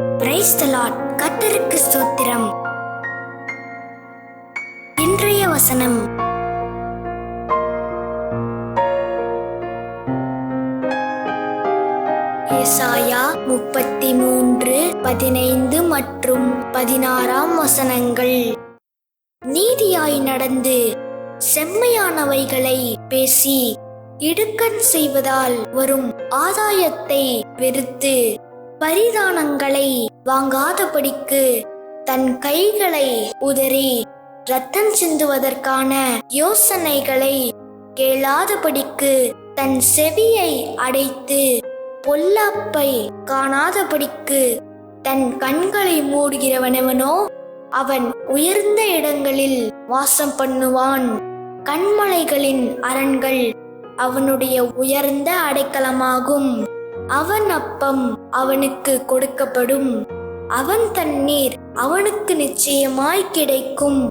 Praise the Lord ஸ்தோத்திரம். இன்றைய வசனம். ஏசாயா முப்பத்தி மூன்று பதினைந்து மற்றும் பதினாறாம் வசனங்கள். நீதியாய் நடந்து செம்மையானவைகளை பேசி இடுக்கண் செய்வதால் வரும் ஆதாயத்தை வெறுத்து பரிதானங்களை வாங்காதபடிக்கு தன் கைகளை உதறி ரத்தம் சிந்துவதற்கான யோசனைகளை கேளாதபடிக்கு தன் செவியை அடைத்து பொல்லாப்பை காணாதபடிக்கு தன் கண்களை மூடுகிறவனவனோ அவன் உயர்ந்த இடங்களில் வாசம் பண்ணுவான். கண்மலைகளின் அரண்கள் அவனுடைய உயர்ந்த அடைக்கலமாகும். அவன் அப்பம் அவனுக்கு கொடுக்கப்படும். அவன் தண்ணீர் அவனுக்கு நிச்சயமாய் கிடைக்கும்.